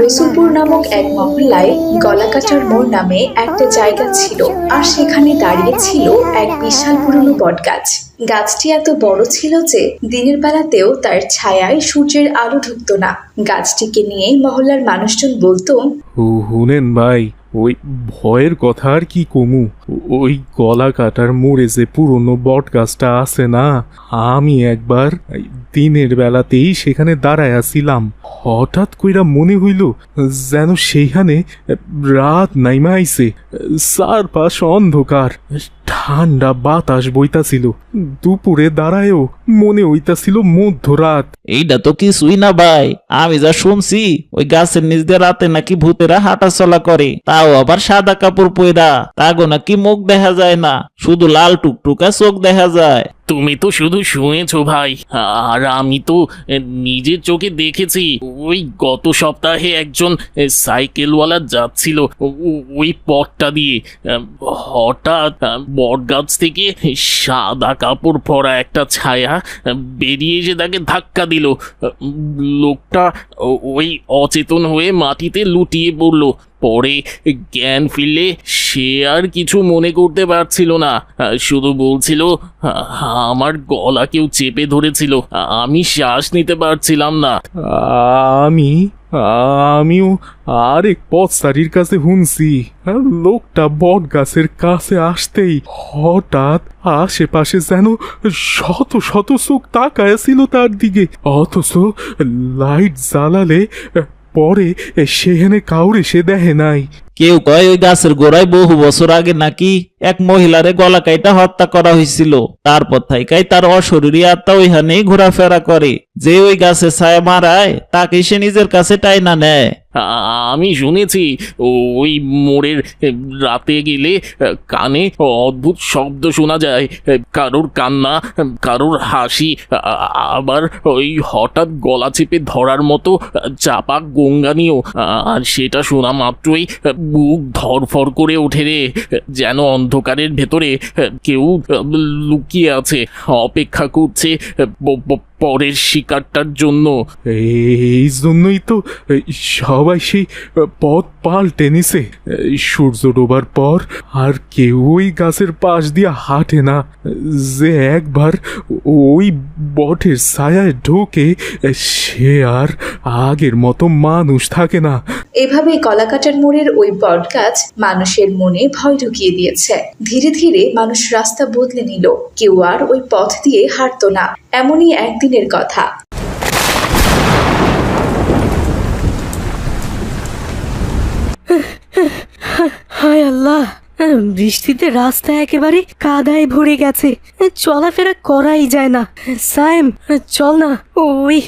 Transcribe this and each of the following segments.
রসুলপুর নামক এক মহল্লায় গলাকাটার মোড় নামে একটা জায়গা ছিল, আর সেখানে দাঁড়িয়ে ছিল এক বিশাল পুরনো বটগাছ। গাছটি এত বড় ছিল যে দিনের বেলাতেও তার ছায়ায় সূর্যের আলো ঢুকত না। গাছটিকে নিয়ে মহল্লার মানুষজন বলতো হুনেন ভাই। ওই ভয়ের কথা আর কি কমু? ওই গলা কাটার মোড়ে যে পুরনো বট গাছটা আছে না, আমি একবার দিনের বেলাতেই সেখানে দাঁড়ায় আসিলাম হঠাৎ কইরা মনে হইল যেন সেইখানে রাত নাইমা আইছে। চারপাশ অন্ধকার। ঠান্ডা বাতাস বইতাছিল। দুপুরে দাঁড়ায়ও মনে হইতাছিল মধ্যরাত। এইটা তো কিছুই না ভাই, আমি যা শুনছি, ওই গাছের দিয়ে রাতে নাকি ভূতেরা হাঁটা চলা করে, তাও আবার সাদা কাপড় পয়রা তাগো নাকি মুখ দেখা যায় না, শুধু লাল টুকটুকা চোখ দেখা যায়। তুমি তো শুধু শুনেছো ভাই। আর আমি তো নিজের চোখে দেখেছি। ওই গত সপ্তাহে একজন সাইকেলওয়ালা যাচ্ছিল ওই পথটা দিয়ে। হঠাৎ বটগাছ থেকে সাদা কাপড় পরা একটা ছায়া বেরিয়ে এসে তাকে ধাক্কা দিল। লোকটা ওই অচেতন হয়ে মাটিতে লুটিয়ে পড়ল। পরে জ্ঞান ফিরলে সে আর কিছু মনে করতে পারছিল না। শুধু বলছিল "আ- আমার গলা কেউ চেপে ধরেছিল, আমি শ্বাস নিতে পারছিলাম না। আমি, আমিও আরেক পথসারির কাছে শুনছি লোকটা বট গাছের কাছে আসতেই হঠাৎ আশেপাশে যেন শত শত চোখ তাকায় ছিল তার দিকে। অথচ লাইট জ্বালালে পরে সেখানে কাউরে সে দেখে নাই। কেউ কয়, ওই গাছের গোড়ায় বহু বছর আগে নাকি এক মহিলারে গলা কাইটা হত্যা করা হয়েছিল তারপর থাইকাই তার অশরীরী আত্মা ওইখানেই ঘোরাফেরা করে। যে ওই গাছে ছায়া মারায়, তাকে সে নিজের কাছে টাইনা নেয়। আমি শুনেছি ওই মোড়ের রাতে গেলে কানে অদ্ভুত শব্দ শোনা যায়। কারোর কান্না কারোর হাসি আবার ওই হঠাৎ গলা চেপে ধরার মতো চাপা গঙ্গানিও। আর সেটা শোনা মাত্রই বুক ধরফর করে ওঠে রে যেন অন্ধকারের ভেতরে কেউ লুকিয়ে আছে অপেক্ষা করছে পরের শিকারটার জন্য। এই জন্যই তো সবাই সেই পথ পাল্টে নিছে সূর্য ডোবার পর আর কেউ ওই গাছের পাশ দিয়ে হাঁটে না। যে একবার ওই বটের ছায়ায় ঢোকে সে আর আগের মতো মানুষ থাকে না। এভাবে কলাকাটার মোড়ের ওই বট গাছ মানুষের মনে ভয় ঢুকিয়ে দিয়েছে। ধীরে ধীরে মানুষ রাস্তা বদলে নিল। কেউ আর ওই পথ দিয়ে হাঁটতো না। এমনই একদিনের কথা। হায় আল্লাহ বৃষ্টিতে রাস্তা একেবারে কাদায় ভরে গেছে। চলাফেরা করাই যায় না। সায়েম চল না। ওই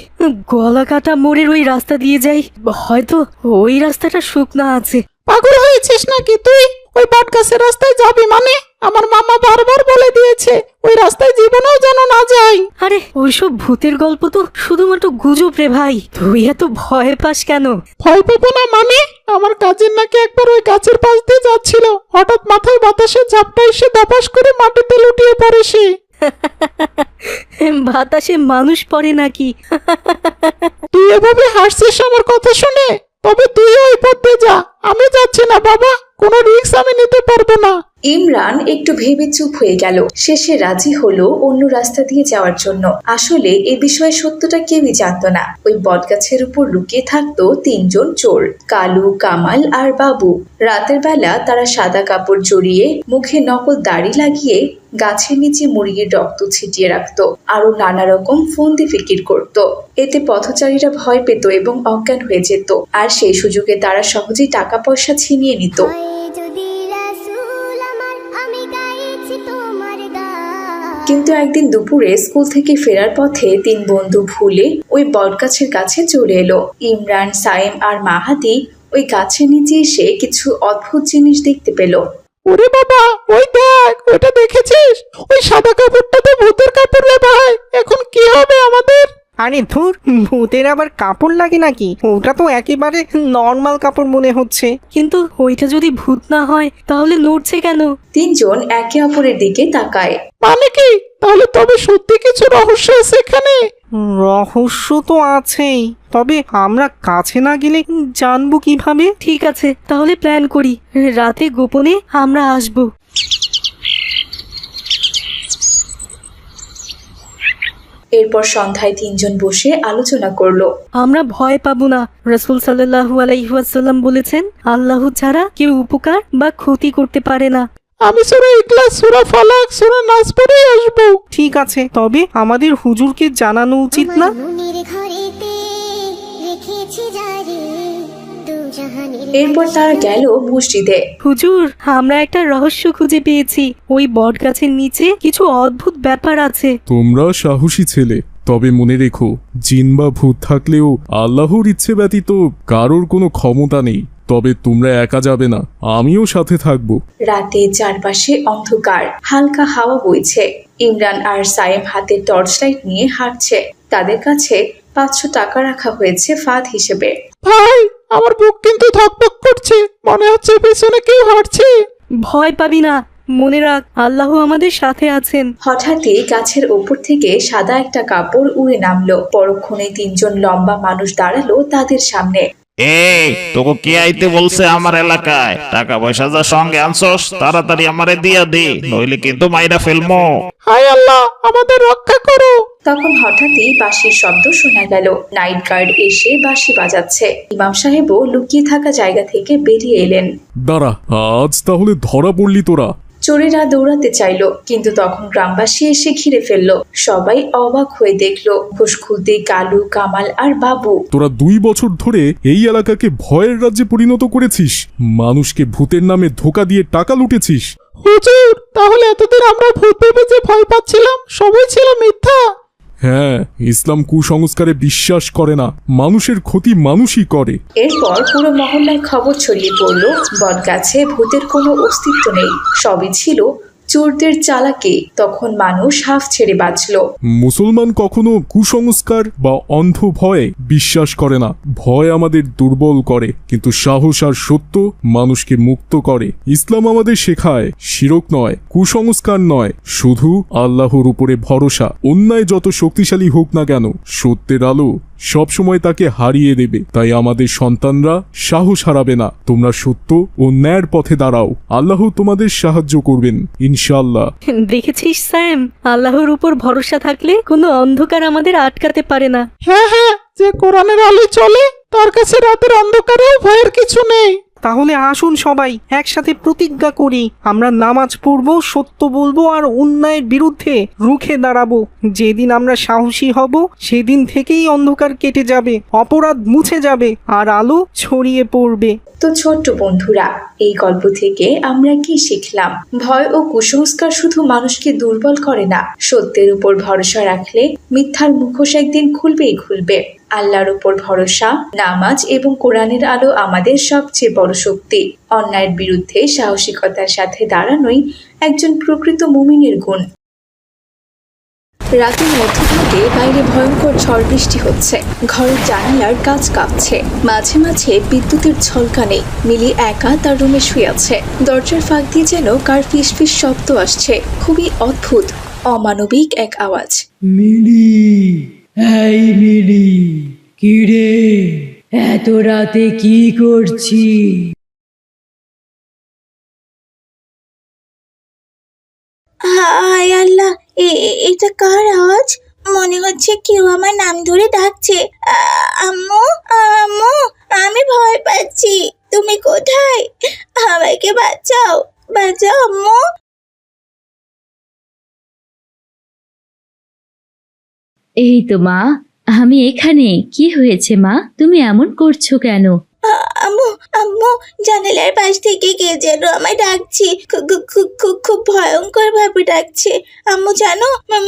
গলা কাটা মোড়ের ওই রাস্তা দিয়ে যাই। হয়তো ওই রাস্তাটা শুকনা আছে। পাগল হয়েছিস নাকি তুই? ওই বট গাছের রাস্তায় যাবি মানে? আমার মামা বারবার বলে দিয়েছে ওই রাস্তায় জীবনেও আরে ওইসব ভূতের গল্প তো শুধুমাত্র গুজব রে ভাই। তুই এত ভয় পাস কেন? ভয় পাবো না মানে? আমার কাজের নাকি একবার ওই গাছের পাশ দিয়ে যাচ্ছিল। হঠাৎ মাথায় বাতাসে ঝাপটা এসে দাপাস করে মাটিতে লুটিয়ে পড়ে সে। বাতাসে মানুষ পড়ে নাকি? তুই এভাবে হাসছিস আমার কথা শুনে? তবে তুই ওই পথ দিয়ে যা। আমি যাচ্ছি না বাবা। কোনো রিস্ক আমি নিতে পারব না। ইমরান একটু ভেবে চুপ হয়ে গেল। শেষে রাজি হলো অন্য রাস্তা দিয়ে যাওয়ার জন্য। আসলে এ বিষয়ে সত্যটা কেউই জানতো না। ওই বটগাছের উপর লুকিয়ে থাকতো তিনজন চোর, কালু, কামাল আর বাবু। রাতের বেলা তারা সাদা কাপড় জড়িয়ে মুখে নকল দাড়ি লাগিয়ে গাছের নিচে মুরগির রক্ত ছিটিয়ে রাখত আরও নানা রকম ফন্দি ফিকির করত। এতে পথচারীরা ভয় পেত এবং অজ্ঞান হয়ে যেত। আর সেই সুযোগে তারা সহজেই টাকা পয়সা ছিনিয়ে নিত। কিন্তু একদিন দুপুরে স্কুল থেকে ফেরার পথে তিন বন্ধু ভুলে ওই বটগাছের কাছে চলে এলো। ইমরান সাইম আর মাহাতি ওই গাছের নিচে এসে কিছু অদ্ভুত জিনিস দেখতে পেল। ওরে বাবা, ওই দেখ ওটা দেখেছিস? ওই সাদা কাপড়টা তো ভূতের কাপড় রে ভাই এখন কি হবে আমাদের? আরে ধুর ভূতের আবার কাপড় লাগে নাকি? ওটা তো একেবারে নর্মাল কাপড় মনে হচ্ছে। কিন্তু ওইটা যদি ভূত না হয় তাহলে নড়ছে কেন? তিনজন একে অপরের দিকে তাকায়। মানে কি? তাহলে তবে সত্যি কিছু রহস্য আছে এখানে? রহস্য তো আছেই তবে আমরা কাছে না গেলে জানব কীভাবে? ঠিক আছে তাহলে প্ল্যান করি। রাতে গোপনে আমরা আসব। এরপর সন্ধ্যায় তিনজন বসে আলোচনা করল। আমরা ভয় পাবো না রসুল সাল্লাহু আলাইহাসাল্লাম বলেছেন আল্লাহ ছাড়া কেউ উপকার বা ক্ষতি করতে পারে না। আমি সুরা ইখলাস সুরা ফালাক সুরা নাস পড়ে আসব। ঠিক আছে তবে আমাদের হুজুরকে জানানো উচিত না। এরপর তারা গেল মসজিদে। হুজুর আমরা একটা রহস্য খুঁজে পেয়েছি। ওই বট গাছের নিচে কিছু অদ্ভুত ব্যাপার আছে। তোমরা সাহসী ছেলে তবে মনে রেখো জিন বা ভূত থাকলেও আল্লাহর ইচ্ছে ব্যতীত কারোর কোনো ক্ষমতা নেই। তবে তোমরা একা যাবে না আমিও সাথে থাকব। রাতে চারপাশে অন্ধকার হালকা হাওয়া বইছে। ইমরান আর সায়েম হাতে টর্চ লাইট নিয়ে হাঁটছে। তাদের কাছে পাঁচশো টাকা রাখা হয়েছে ফাঁদ হিসেবে। ভাই আমার বুক কিন্তু ধকধক করছে। মনে হচ্ছে পেছনে কেউ হাঁটছে। ভয় পাবি না। মনে রাখ আল্লাহ আমাদের সাথে আছেন। হঠাৎই গাছের ওপর থেকে সাদা একটা কাপড় উড়ে নামলো। পরক্ষণে তিনজন লম্বা মানুষ দাঁড়াল তাদের সামনে। এই তোকে কে আইতে বলছে আমার এলাকায়? টাকা পয়সা যা সঙ্গে আনছস তাড়াতাড়ি আমারে দিয়া দে নইলে কিন্তু মাইরা ফেলমো। হায় আল্লাহ আমাদের রক্ষা করো। তখন হঠাৎই বাঁশির শব্দ শোনা গেল। নাইট গার্ড এসে বাঁশি বাজাচ্ছে। ইমাম সাহেবও লুকিয়ে থাকা জায়গা থেকে বেরিয়ে এলেন। দাঁড়া আজ তাহলে ধরা পড়লি তোরা। চোরেরা দৌড়াতে চাইলো কিন্তু তখন গ্রামবাসী এসে ঘিরে ফেলল। সবাই অবাক হয়ে দেখল ঘুষ খুলতে কালু কামাল আর বাবু। তোরা দুই বছর ধরে এই এলাকাকে ভয়ের রাজ্যে পরিণত করেছিস। মানুষকে ভূতের নামে ধোকা দিয়ে টাকা লুটেছিস। হুজুর তাহলে এতদিন আমরা ভূত ভেবে যে ভয় পাচ্ছিলাম সবই ছিল মিথ্যা। হ্যাঁ ইসলাম কুসংস্কারে বিশ্বাস করে না। মানুষের ক্ষতি মানুষই করে। এরপর পুরো মহল্লায় খবর ছড়িয়ে পড়ল, বটগাছে ভূতের কোনো অস্তিত্ব নেই। সবই ছিল চোরদের চালাকে, তখন মানুষ হাফ ছেড়ে বাঁচলো। মুসলমান কখনো কুসংস্কার বা অন্ধ ভয়ে বিশ্বাস করে না। ভয় আমাদের দুর্বল করে, কিন্তু সাহস আর সত্য মানুষকে মুক্ত করে। ইসলাম আমাদের শেখায়, শিরক নয়, কুসংস্কার নয়, শুধু আল্লাহর উপরে ভরসা। অন্যায় যত শক্তিশালী হোক না কেন, সত্যের আলো সবসময় তাকে হারিয়ে দেবে। তাই আমাদের সন্তানরা সাহস হারাবে না। তোমরা সত্য ও ন্যায়ের পথে দাঁড়াও। আল্লাহ তোমাদের সাহায্য করবেন। ইনশাল্লাহ দেখেছিস স্যাম? আল্লাহর উপর ভরসা থাকলে কোনো অন্ধকার আমাদের আটকাতে পারে না। হ্যাঁ হ্যাঁ যে কোরআনের আলো চলে তার কাছে রাতের অন্ধকারেও ভয়ের কিছু নেই। তাহলে আসুন সবাই, একসাথে প্রতিজ্ঞা করি, আমরা নামাজ পড়ব, সত্য বলব আর অন্যায়ের বিরুদ্ধে রুখে দাঁড়াবো। যেদিন আমরা সাহসী হব, সেদিন থেকেই অন্ধকার কেটে যাবে, অপরাধ মুছে যাবে, আর আলো ছড়িয়ে পড়বে। তো ছোট্ট বন্ধুরা, এই গল্প থেকে আমরা কি শিখলাম? ভয় ও কুসংস্কার শুধু মানুষকে দুর্বল করে না, সত্যের উপর ভরসা রাখলে মিথ্যার মুখোশ একদিন খুলবেই খুলবে। আল্লাহর উপর ভরসা, নামাজ এবং কোরআনের আলো আমাদের সবচেয়ে বড় শক্তি। অন্যায়ের বিরুদ্ধে সাহসিকতার সাথে দাঁড়ানোই একজন প্রকৃত মুমিনের গুণ। রাতের মধ্যভাগে বাইরে ভয়ঙ্কর ঝড় বৃষ্টি হচ্ছে। ঘরের জানালার কাজ কাঁপছে। মাঝে মাঝে বিদ্যুতের ঝলকানে মিলি একা তার রুমে শুয়ে আছে। দরজার ফাঁক দিয়ে যেন কার ফিস ফিস শব্দ আসছে। খুবই অদ্ভুত, অমানবিক এক আওয়াজ। মিলি! এই মিলি কিরে এত রাতে কি করছি? হায় আল্লাহ এটা কার আওয়াজ? মনে হচ্ছে কেউ আমার নাম ধরে ডাকছে। আম্মু আম্মু, আমি ভয় পাচ্ছি। তুমি কোথায়? আমাকে বাঁচাও বাঁচাও, আম্মু। এই তো মা আমি এখানে। কি হয়েছে মা? তুমি এমন করছ কেন? আম্মু আম্মু জানালার পাশ থেকে কে যেন আমায় ডাকছে। খু- খু- খু- খু- খুব ভয়ঙ্কর ভাবে ডাকছে। আম্মু জানো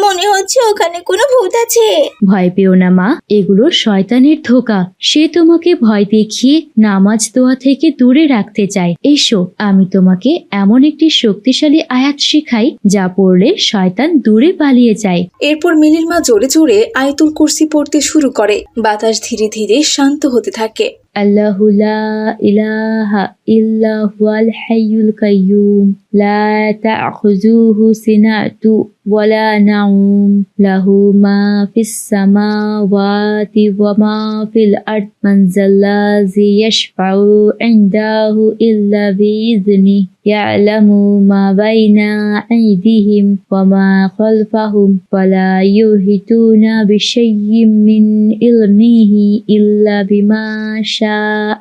মনে হচ্ছে ওখানে কোনো ভূত আছে। ভয় পেও না মা। এগুলো শয়তানের ধোকা। সে তোমাকে ভয় দেখিয়ে নামাজ দোয়া থেকে দূরে রাখতে চায়। এসো আমি তোমাকে এমন একটি শক্তিশালী আয়াত শিখাই যা পড়লে শয়তান দূরে পালিয়ে যায়। এরপর মিলির মা জোরে জোরে আয়তুল কুরসি পড়তে শুরু করে। বাতাস ধীরে ধীরে শান্ত হতে থাকে। আল্লাহু লা ইলাহা إلا هو الحي القيوم. لا تأخذه سنة ولا نوم له ما في السماوات وما في الأرض. من ذا الذي يشفع عنده إلا بإذنه. يعلم ما بين أيديهم وما خلفهم. ولا يهتون بشيء من علمه إلا بما شاء.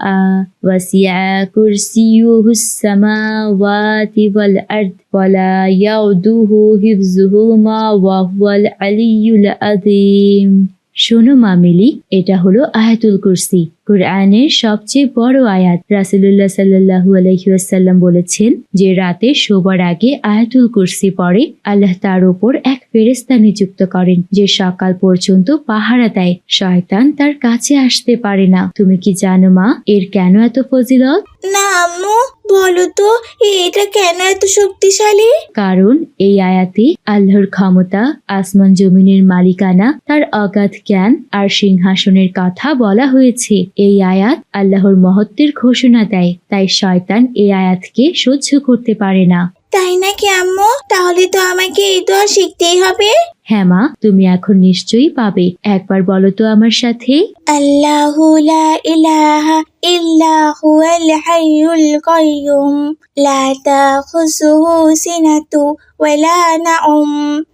وسع كرسيه السماوات والأرض ولا يعوده حفظهما وهو العلي العظيم শোনো মামিলি এটা হলো আয়াতুল কুরসি কোরআনের সবচেয়ে বড় আয়াত রাসুলুল্লাহ সাল্লাহু আলহিউসাল্লাম বলেছেন যে রাতে শোবার আগে আয়াতুল কুরসি পরে আল্লাহ তার ওপর এক ফেরেস্তা নিযুক্ত করেন যে সকাল পর্যন্ত পাহারা দেয়, শয়তান তার কাছে আসতে পারে না। তুমি কি জানো মা, এর কেন এত ফজিলত? না আম্মু বলো তো এটা কেন এত শক্তিশালী? কারণ এই আয়াতে আল্লাহর ক্ষমতা আসমান জমিনের মালিকানা তার অগাধ জ্ঞান আর সিংহাসনের কথা বলা হয়েছে। এই আয়াত আল্লাহর মহত্বের ঘোষণা দেয় তাই শয়তান এই আয়াতকে সহ্য করতে পারে না। তাই নাকি আম্মু? তাহলে তো আমাকে এই দোয়া শিখতেই হবে। হ্যাঁ মা তুমি এখন নিশ্চয়ই পাবে। একবার বলো তো আমার সাথে। আল্লাহু লা ইলাহা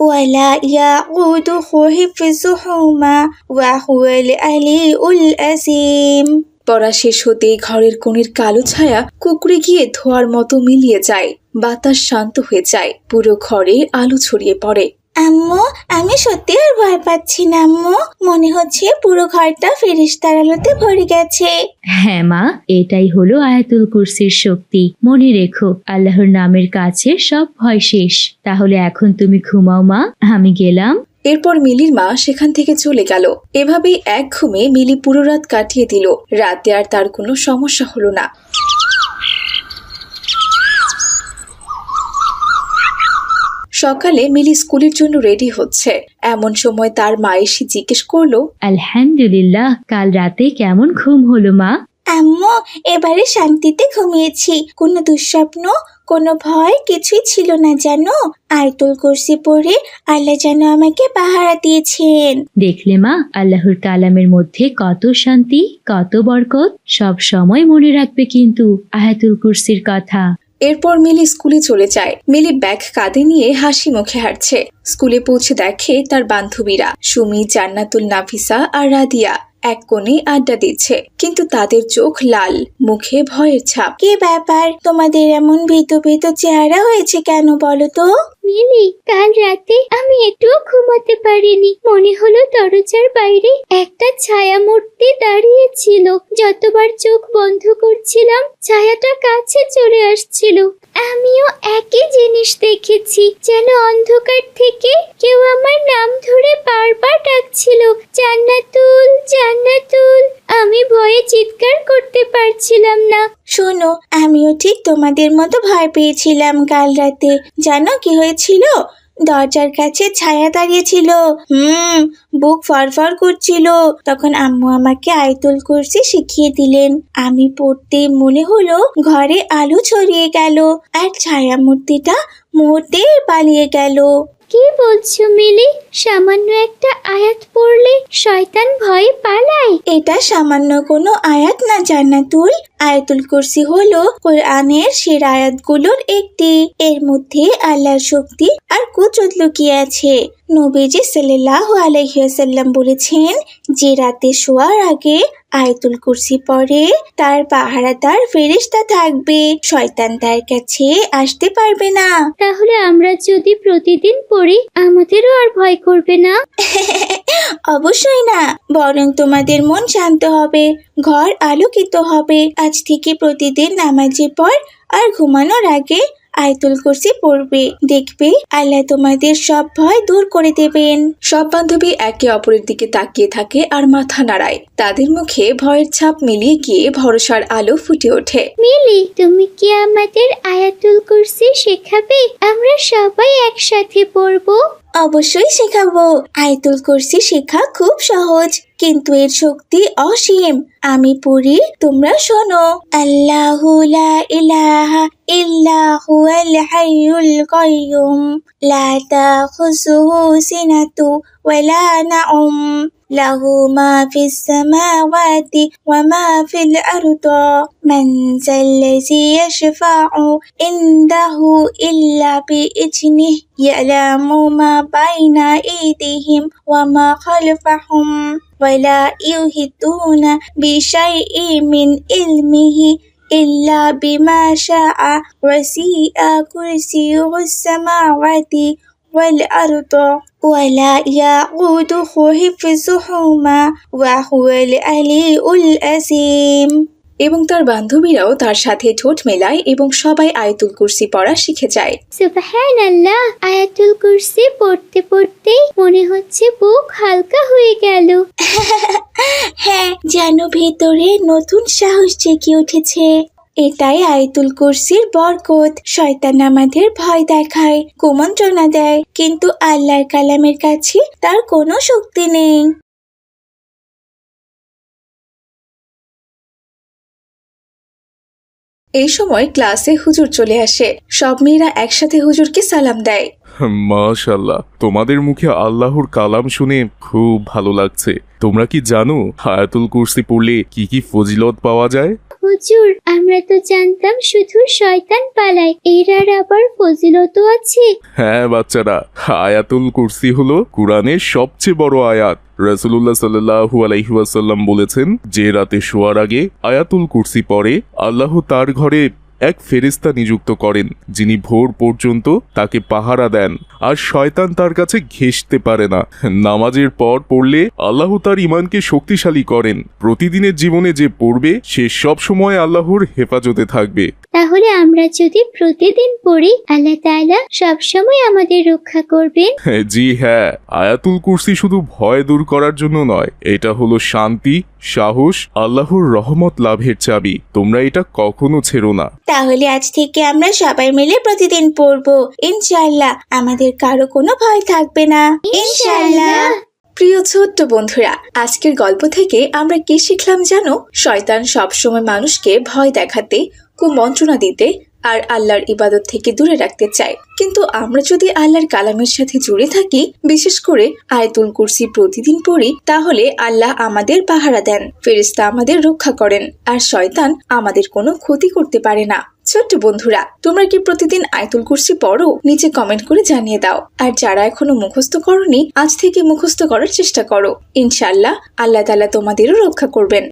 ولا يعوده حفظهما وهو العلي العظيم পড়া শেষ হতেই ঘরের কোণের কালো ছায়া কুকড়ে গিয়ে ধোয়ার মতো মিলিয়ে যায় বাতাস শান্ত হয়ে যায় পুরো ঘরে আলো ছড়িয়ে পড়ে আম্মু আমি সত্যি আর ভয় পাচ্ছি না আম্মু। মনে হচ্ছে পুরো ঘরটা ফেরিস্তার আলোতে ভরে গেছে। হ্যাঁ মা এটাই হলো আয়াতুল কুরসির শক্তি। মনে রেখো আল্লাহর নামের কাছে সব ভয় শেষ। তাহলে এখন তুমি ঘুমাও মা। আমি গেলাম। এরপর মিলির মা সেখান থেকে চলে গেল। এভাবেই এক ঘুমে মিলি পুরো রাত কাটিয়ে দিল। রাতে আর তার কোনো সমস্যা হলো না। সকালে মিলি স্কুলের জন্য রেডি হচ্ছে। এমন সময় তার মা এসে জিজ্ঞেস করল আলহামদুলিল্লাহ কাল রাতে কেমন ঘুম হলো মা? আম্মু এবারে শান্তিতে ঘুমিয়েছি। কোনো দুঃস্বপ্ন কোনো ভয় কিছুই ছিল না জানো? আয়তুল কুরসি পড়ে আল্লাহ যেন আমাকে পাহারা দিয়েছেন। দেখলে মা আল্লাহর কালামের মধ্যে কত শান্তি কত বরকত সব সময় মনে রাখবে কিন্তু আয়াতুল কুরসির কথা। এরপর মিলি স্কুলে চলে যায়। মিলি ব্যাগ কাঁধে নিয়ে হাসি মুখে হাঁটছে। স্কুলে পৌঁছে দেখে তার বান্ধবীরা সুমি জান্নাতুল, নাফিসা আর রাদিয়া। এক কোণে আড্ডা দিচ্ছে। কিন্তু তাদের চোখ লাল, মুখে ভয়ের ছাপ। কি ব্যাপার? তোমাদের এমন ভীত ভীত চেহারা হয়েছে কেন বলো তো? মিলি, কাল রাতে আমি একটুও ঘুমাতে পারিনি। মনে হলো দরজার বাইরে একটা ছায়া মূর্তি দাঁড়িয়ে ছিল যতবার চোখ বন্ধ করছিলাম, ছায়াটা কাছে চলে আসছিল। আমিও একই জিনিস দেখেছি, যেন অন্ধকার থেকে কেউ আমার নাম ধরে বারবার ডাকছিল জান্নাতুল জান্নাতুল আমি ভয়ে চিৎকার করতে পারছিলাম না। শোনো, আমিও ঠিক তোমাদের মতো ভয় পেয়েছিলাম কাল রাতে। জানো কি হয়েছিল? দরজার কাছে ছায়া দাঁড়িয়েছিল। হুম, বুক ফরফর করছিল। তখন আম্মু আমাকে আয়তুল কুরসি শিখিয়ে দিলেন। আমি পড়তে মনে হলো ঘরে আলো ছড়িয়ে গেল, আর ছায়া মূর্তিটা মুহূর্তেই পালিয়ে গেল। কি বলছো মিলি? সামান্য একটা আয়াত পড়লে শয়তান ভয়ে পালায়। এটা সামান্য কোনো আয়াত না জান্নাতুল। আয়াতুল কুরসি হল কোরআনের সেরা আয়াতগুলোর একটি। এর মধ্যে আল্লাহর শক্তি আর কুচত লুকিয়ে আছে। নবীজি সাল্লাল্লাহু আলাইহিওয়াসাল্লাম বলেছেন যে রাতে শোয়ার আগে আয়তুল কুরসি পরে তার পাহারাদার ফেরিস্তা থাকবে শয়তান তার কাছে আসতে পারবে না। তাহলে আমরা যদি প্রতিদিন পড়ি আমাদেরও আর ভয় করবে না? অবশ্যই না বরং তোমাদের মন শান্ত হবে ঘর আলোকিত হবে আজ থেকে প্রতিদিন নামাজের পর আর ঘুমানোর আগে আয়তুল কুরসি পড়বে। দেখবে আল্লাহ তোমাদের সব ভয় দূর করে দেবেন। সব বান্ধবী একে অপরের দিকে তাকিয়ে থাকে আর মাথা নাড়ায়। তাদের মুখে ভয়ের ছাপ মিলিয়ে গিয়ে ভরসার আলো ফুটে ওঠে। মিলি তুমি কি আমাদের আয়াতুল কুরসি শেখাবে? আমরা সবাই একসাথে পড়ব। অবশ্যই শেখাবো। আয়তুল কুরসি শেখা খুব সহজ। কিন্তু এর শক্তি অসীম। আমি পড়ি তোমরা শোনো। আল্লাহু লা ইলাহা ইল্লা হুয়াল হাইয়ুল কাইয়ুম। লা তাখুযুহু সিনাতু ওয়ালা নাউম। له ما في السماوات وما في الأرض من ذا الذي يشفع عنده إلا بإذنه يعلم ما بين أيديهم وما خلفهم ولا يهدون بشيء من علمه إلا بما شاء وسيء كرسيه السماوات والأرض ولا يعوده حفظهما وهو العلي العظيم এবং তার বান্ধবীরাও তার সাথে ঠোঁট মেলায় এবং সবাই আয়তুল কুরসি পড়া শিখে যায়। সুবহান আল্লাহ আয়াতুল কুরসি পড়তে পড়তেই মনে হচ্ছে বুক হালকা হয়ে গেল। হ্যাঁ যেন ভেতরে নতুন সাহস জেগে উঠেছে। এটাই আয়তুল কুরসির বরকত। শয়তান আমাদের ভয় দেখায় কুমন্ত্রণা দেয় কিন্তু আল্লাহর কালামের কাছে তার কোনো শক্তি নেই। এই সময় ক্লাসে হুজুর চলে আসে। সব মেয়েরা একসাথে হুজুরকে সালাম দেয়। মাশাল্লাহ তোমাদের মুখে আল্লাহর কালাম শুনে খুব ভালো লাগছে। তোমরা কি জানো, হায়াতুল কুরসি পড়লে কি কি ফজিলত পাওয়া যায়? হুজুর, আমরা তো জানতাম শুধু শয়তান পালায়, এর আর আবার ফজিলত আছে। হ্যাঁ বাচ্চারা, আয়াতুল কুরসি হলো কোরআনের সবচেয়ে বড় আয়াত। রাসূলুল্লাহ সাল্লাল্লাহু আলাইহি ওয়াসাল্লাম বলেছেন, যে রাতে শোয়ার আগে আয়াতুল কুরসি পড়ে, আল্লাহ তার ঘরে এক ফেরেস্তা নিযুক্ত করেন যিনি ভোর পর্যন্ত তাকে পাহারা দেন আর শয়তান তার কাছে ঘেঁষতে পারে না। নামাজের পর পড়লে আল্লাহ তার ইমানকে শক্তিশালী করেন। প্রতিদিনের জীবনে যে পড়বে সে সব সময় আল্লাহর হেফাজতে থাকবে। তাহলে আমরা যদি প্রতিদিন পড়ি আল্লাহ তাআলা সবসময় আমাদের রক্ষা করবেন? জি হ্যাঁ আয়াতুল কুরসি শুধু ভয় দূর করার জন্য নয় এটা হলো শান্তি সাহস আল্লাহর রহমত লাভের চাবি। তোমরা এটা কখনো ছেড়ো না। তাহলে আজ থেকে আমরা সবাই মিলে প্রতিদিন পড়ব। ইনশাল্লাহ আমাদের কারও কোনো ভয় থাকবে না। ইনশাল্লাহ প্রিয় ছোট্ট বন্ধুরা আজকের গল্প থেকে আমরা কি শিখলাম জানো? শয়তান সবসময় মানুষকে ভয় দেখাতে কুমন্ত্রণা দিতে আর আল্লাহর ইবাদত থেকে দূরে রাখতে চায়। কিন্তু আমরা যদি আল্লাহর কালামের সাথে জুড়ে থাকি, বিশেষ করে আয়তুল কুরসি প্রতিদিন পড়ি, তাহলে আল্লাহ আমাদের পাহারা দেন ফেরিস্তা আমাদের রক্ষা করেন, আর শয়তান আমাদের কোনো ক্ষতি করতে পারে না। ছোট্ট বন্ধুরা, তোমরা কি প্রতিদিন আয়তুল কুরসি পড়ো? নিচে কমেন্ট করে জানিয়ে দাও। আর যারা এখনও মুখস্থ করনি, আজ থেকে মুখস্থ করার চেষ্টা করো। ইনশাল্লাহ আল্লাহ তালা তোমাদেরও রক্ষা করবেন।